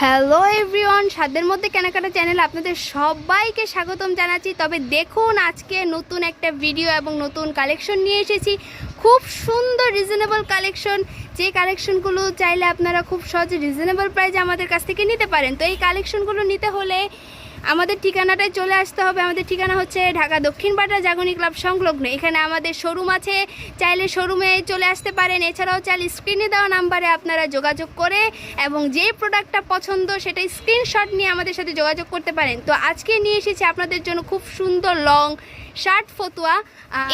Hello everyone স্বাদের মধ্যে কেনাকাটা চ্যানেল আপনাদের সবাইকে স্বাগতম জানাচ্ছি। তবে দেখুন, আজকে নতুন একটা ভিডিও এবং নতুন কালেকশন নিয়ে এসেছি। খুব সুন্দর রিজনেবল কালেকশন যে কালেকশনগুলো চাইলে আপনারা খুব সহজে রিজনেবল প্রাইজে আমাদের কাছ থেকে নিতে পারেন। তো এই কালেকশনগুলো নিতে হলে আমাদের ঠিকানাটায় চলে আসতে হবে। আমাদের ঠিকানা হচ্ছে ঢাকা দক্ষিণ পাটা জাগনি ক্লাব সংলগ্ন। এখানে আমাদের শোরুম আছে। চাইলে শোরুমে চলে আসতে পারেন। এছাড়াও চাইলে স্ক্রিনে দেওয়া নাম্বারে আপনারা যোগাযোগ করে এবং যে প্রোডাক্টটা পছন্দ সেটা স্ক্রিনশট নিয়ে আমাদের সাথে যোগাযোগ করতে পারেন। তো আজকে নিয়ে এসেছি আপনাদের জন্য খুব সুন্দর লং শার্ট ফতুয়া।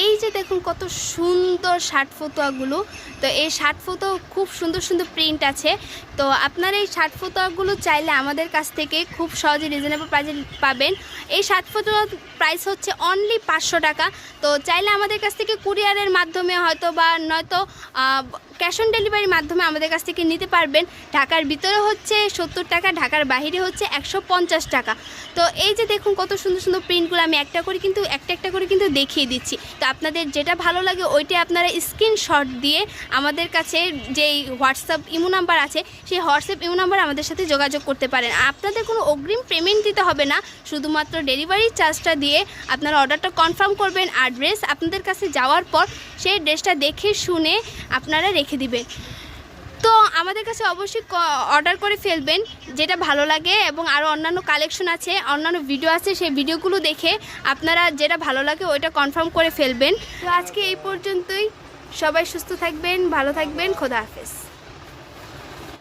এই যে দেখুন কত সুন্দর শার্ট ফতুয়াগুলো। তো এই শার্ট ফতুয়া খুব সুন্দর সুন্দর প্রিন্ট আছে। তো আপনার এই শার্ট ফতুয়াগুলো চাইলে আমাদের কাছ থেকে খুব সহজে রিজনেবল প্রাইসে পাবেন। এই শার্ট ফতুয়ার প্রাইস হচ্ছে অনলি পাঁচশো টাকা। তো চাইলে আমাদের কাছ থেকে কুরিয়ারের মাধ্যমে হয়তো বা নয়তো ক্যাশ অন ডেলিভারির মাধ্যমে আমাদের কাছ থেকে নিতে পারবেন। ঢাকার ভিতরে হচ্ছে সত্তর টাকা, ঢাকার বাইরে হচ্ছে একশো পঞ্চাশ টাকা। তো এই যে দেখুন কত সুন্দর সুন্দর প্রিন্টগুলো আমি একটা করে কিন্তু একটা একটা করে কিন্তু দেখিয়ে দিচ্ছি। তো আপনাদের যেটা ভালো লাগে ওইটাই আপনারা স্ক্রিনশট দিয়ে আমাদের কাছে যেই হোয়াটসঅ্যাপ ইমো নাম্বার আছে, সেই হোয়াটসঅ্যাপ ইমো নাম্বার আমাদের সাথে যোগাযোগ করতে পারেন। আপনাদের কোনো অগ্রিম পেমেন্ট দিতে হবে না, শুধুমাত্র ডেলিভারি চার্জটা দিয়ে আপনারা অর্ডারটা কনফার্ম করবেন আর ড্রেস আপনাদের কাছে যাওয়ার পর সেই ড্রেসটা দেখে শুনে আপনারা রেখে দিবেন। আমাদের কাছে অবশ্যই অর্ডার করে ফেলবেন, যেটা ভালো লাগে এবং আরও অন্যান্য কালেকশন আছে, অন্যান্য ভিডিও আছে, সেই ভিডিওগুলো দেখে আপনারা যেটা ভালো লাগে ওইটা কনফার্ম করে ফেলবেন। তো আজকে এই পর্যন্তই। সবাই সুস্থ থাকবেন, ভালো থাকবেন, খোদা হাফেজ।